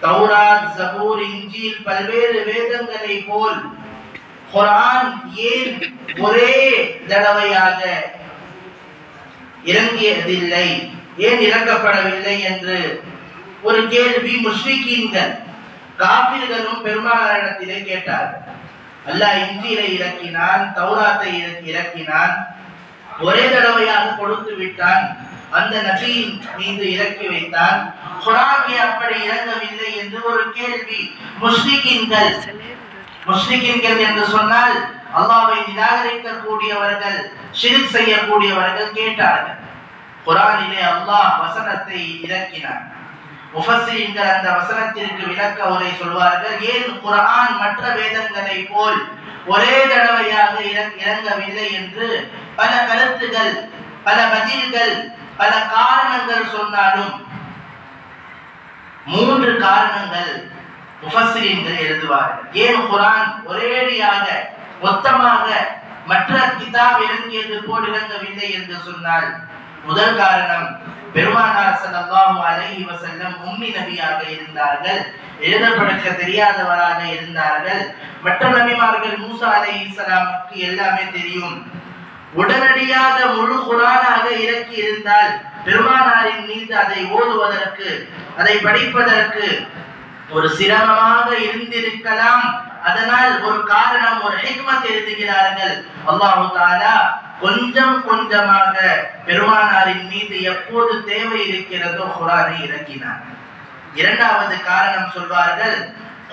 தௌராத் ஜபூர் இஞ்சில் பல்வேறு வேதங்களை போல் குரான் ஏன் ஒரே தடவையாக இறங்கியதில்லை? ஏன் இறக்கப்படவில்லை என்று ஒரு கேள்வி முஸ்லிக்கீன்கள் காபிர்களும் பெருமானாரிடத்திலே கேட்டார்கள். அல்லாஹ் இஞ்சிலை இறக்கினான் தௌராத்தை இறக்கினான் ஒரே தடவையாக கொடுத்து விட்டான். அந்த நபியின் மீது இறக்கி வைத்தான் குரானே அப்படி இறங்கவில்லை என்று ஒரு கேள்வி. முஸ்லிக்கின்கள் முஸ்லிக்கின்கள் என்று சொன்னால் அல்லாவை நிராகரிக்கக்கூடியவர்கள் ஷிரிக் செய்யக்கூடியவர்கள் கேட்டார்கள். குரானிலே அல்லாஹ் வசனத்தை இறக்கினான். முஃபஸ்ஸிரீன்கள் அந்த வசனத்திற்கு விளக்க உரை சொல்வார்கள் ஏன் குரான் மற்ற வேதங்களை போல் ஒரே தடவையாக இறங்- இறங்கவில்லை என்று? பல கருத்துகள் பல பதில்கள் பல காரணங்கள் சொன்னாலும் மூன்று காரணங்கள் முஃபஸ்ஸிரீன்கள் எழுதுவார்கள். ஏன் குரான் ஒரேடியாக மொத்தமாக மற்ற கிதாப் இறங்கியது போல் இறங்கவில்லை என்று சொன்னால் முதல் காரணம் பெருமானார் ஸல்லல்லாஹு அலைஹி வஸல்லம் உம்மி நபியாக இருந்தார்கள் எழுத படிக்க தெரியாதவராக இருந்தார்கள். மற்ற நபிமார்கள் மூசா அலைஹிஸ்ஸலாமுக்கு எல்லாமே தெரியும். உடனடியாக முழு குரானாக இறக்கி இருந்தால் பெருமானாரின் மீது அதை ஓதுவதற்கு அதை படிப்பதற்கு ஒரு சிரமமாக இருந்திருக்கலாம். அதனால் ஒரு காரணம் ஒரு ஹிக்மத் எழுதுகிறார்கள். அல்லாஹு தாலா கொஞ்சம் கொஞ்சமாக பெருமானாரின் மீது எப்போது தேவை இருக்கிறதோ குரானை இறக்கினார். இரண்டாவது காரணம் சொல்வார்கள்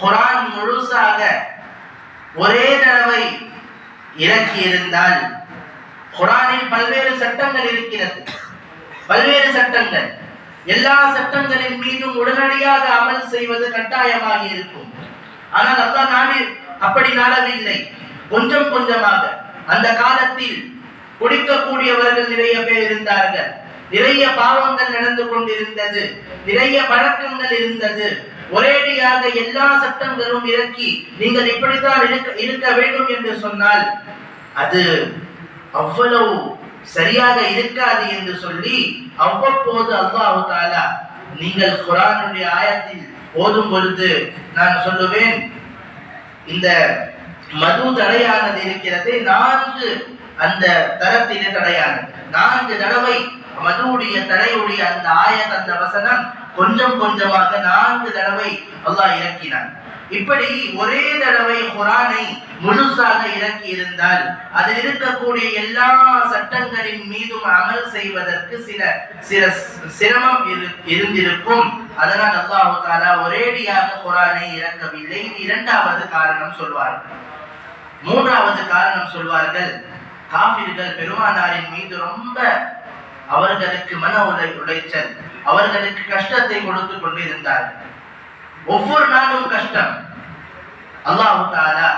குரான் முழுசாக ஒரே தடவை இறக்கி இருந்தால் குரானில் பல்வேறு சட்டங்கள் இருக்கிறது. பல்வேறு சட்டங்கள். எல்லா சட்டங்களின் மீதும் உடனடியாக அமல் செய்வது கட்டாயமாகி இருக்கும். ஆனால் அல்லாஹ் நாடு அப்படி நாடவில்லை. கொஞ்சம் கொஞ்சமாக. அந்த காலத்தில் குடிக்கக்கூடியவர்கள் நிறைய பேர் இருந்தார்கள். நிறைய பாவங்கள் நடந்து கொண்டிருந்தது. நிறைய பழக்கங்கள் இருந்தது. ஒரேடியாக எல்லா சட்டங்களும் இறக்கி நீங்கள் இப்படித்தான் இருக்க இருக்க வேண்டும் என்று சொன்னால் அது அவ்வளவு சரியாக இருக்காது என்று சொல்லி அவ்வப்போது அல்லாஹு தாலா நீங்கள் குரானுடைய ஆயத்தில் ஓதும் பொழுது நான் சொல்லுவேன் இந்த மது தடையானது இருக்கிறது நான்கு அந்த தரத்திலே தடையானது. நான்கு தடவை மதுவுடைய தடையுடைய அந்த ஆயத் அந்த வசனம் கொஞ்சம் கொஞ்சமாக நான்கு தடவை அல்லாஹ் இறக்கினான். இப்படி ஒரே தடவை குரானை முழுசாக இறக்கி இருந்தால் அதில் இருக்கக்கூடிய எல்லா சட்டங்களின் மீதும் அமல் செய்வதற்கு சில சில சிரமம் இரு- இருந்திருக்கும். அதனால் அல்லாஹு தாலா ஒரேடியாக குரானை இறக்கவில்லை. இரண்டாவது காரணம் சொல்வார்கள். மூன்றாவது காரணம் சொல்வார்கள் காபிர்கள் பெருமானாரின் மீது ரொம்ப அவர்களுக்கு மன உடை உடைச்சல் அவர்களுக்கு கஷ்டத்தை கொடுத்து கொண்டிருந்தார்கள் ஒவ்வொரு நாளும் கஷ்டம். அல்லாஹு தாலா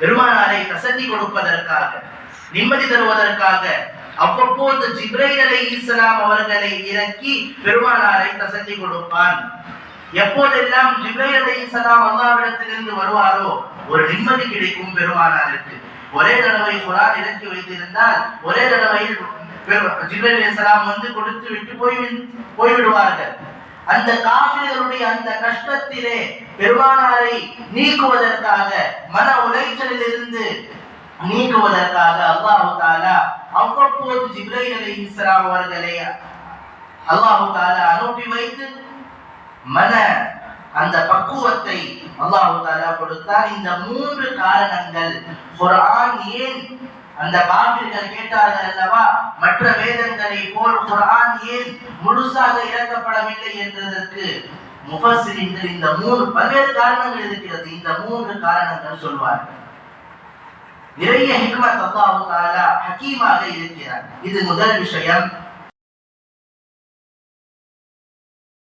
பெருமானாரை கசதி கொடுப்பதற்காக நிம்மதி தருவதற்காக அவ்வப்போது ஜிப்ரைல் அலை இஸ்லாம் அவர்களை இறக்கி பெருமானாரை கசதி கொடுப்பான். எப்போதெல்லாம் ஜிப்ரைல் அலை இஸ்லாம் அல்லாவிடத்திலிருந்து வருவாரோ ஒரு நிம்மதி கிடைக்கும் பெருமானாருக்கு. ஒரே தடவை குரான் இறக்கி வைத்திருந்தால் ஒரே தடவையில் பெரு- ஜிப்ரைல் வந்து கொடுத்து விட்டு போய் போய்விடுவார்கள் அந்த காபிர்களுடைய அந்த கஷ்டத்திலே பெருமானாரை நீக்குவதற்காக மன உளைச்சலில் இருந்து நீக்குவதற்காக அல்லாஹு தாலா அவ்வப்போது ஜிப்ரைல் இஸ்லாம் அவர்களை அல்லாஹு தாலா அனுப்பி வைத்து மன அந்த பக்குவத்தை அல்லாஹு தாலா கொடுத்தார். இந்த மூன்று காரணங்கள் குரான் ஏன் அந்த காபிர்கள் கேட்டார்கள் அல்லவா? மற்ற வேதங்களை போல் குரான் ஏன் முழுசாக இறக்கப்படவில்லை என்றதற்கு முஃபஸ்ஸிரீன்கள் இந்த மூணு பல்வேறு காரணங்கள் இருக்கிறது. இந்த மூன்று காரணங்கள் சொல்வார்கள். நிறைய ஹிக்மத் அல்லாஹு தாலா ஹக்கீமாக இருக்கிறார். இது முதல் விஷயம்.